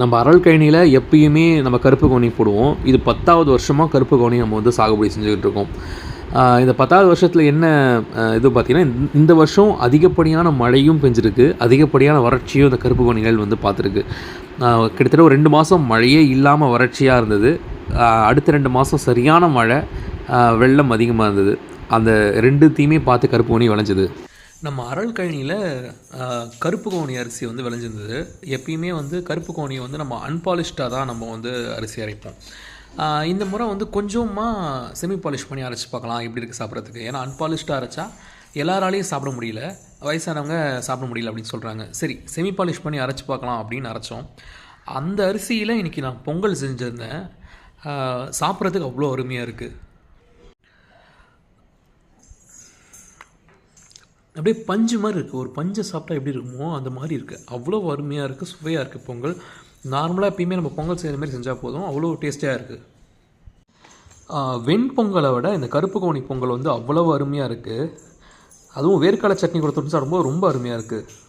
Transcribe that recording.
நம்ம அரள் கழனியில் எப்பயுமே நம்ம கருப்பு கவுனி போடுவோம். இது பத்தாவது வருஷமாக கருப்பு கவுனி நம்ம வந்து சாகுபடி செஞ்சுக்கிட்டு இருக்கோம். இந்த பத்தாவது வருஷத்தில் என்ன இது பார்த்திங்கன்னா இந்த- இந்த வருஷம் அதிகப்படியான மழையும் பெஞ்சிருக்கு. அதிகப்படியான வறட்சியும் இந்த கருப்பு கவுனிகள் வந்து பார்த்துருக்கு கிட்டத்தட்ட ஒரு ரெண்டு மாதம் மழையே இல்லாமல் வறட்சியாக இருந்தது. அடுத்த ரெண்டு மாதம் சரியான மழை வெள்ளம் அதிகமாக இருந்தது. அந்த ரெண்டுத்தையுமே பார்த்து கருப்பு கவுனி விளைஞ்சது. நம்ம அரள் கழனியில் கருப்பு கோணி அரிசி வந்து விளைஞ்சிருந்தது. எப்பயுமே வந்து கருப்பு கோணியை வந்து நம்ம அன்பாலிஷ்டாக தான் நம்ம வந்து அரிசி அரைப்போம். இந்த முறை வந்து கொஞ்சமாக செமி பாலிஷ் பண்ணி அரைச்சி பார்க்கலாம் எப்படி இருக்குது சாப்பிட்றதுக்கு. ஏன்னா அன்பாலிஷ்டாக அரைச்சா எல்லாராலையும் சாப்பிட முடியல. வயசானவங்க சாப்பிட முடியல அப்படின்னு சொல்கிறாங்க சரி செமி பாலிஷ் பண்ணி அரைச்சி பார்க்கலாம் அப்படின்னு அரைச்சோம். அந்த அரிசியில் இன்றைக்கி நான் பொங்கல் செஞ்சுருந்தேன். சாப்பிட்றதுக்கு அவ்வளோ அருமையாக இருக்குது அப்படியே பஞ்சு மாதிரி இருக்குது ஒரு பஞ்சை சாப்பிட்டா எப்படி இருக்குமோ அந்த மாதிரி இருக்குது அவ்வளோ அருமையாக இருக்குது சுவையாக இருக்குது பொங்கல். நார்மலாக எப்பயுமே நம்ம பொங்கல் செய்கிற மாதிரி செஞ்சால் போதும். அவ்வளோ டேஸ்டியாக இருக்குது வெண்பொங்கலை விட இந்த கருப்பு கவுனி பொங்கல் வந்து அவ்வளோ அருமையாக இருக்குது அதுவும் வேர்க்கடலை சட்னி கூட தொட்டு சாப்பிடும்போது ரொம்ப அருமையாக இருக்குது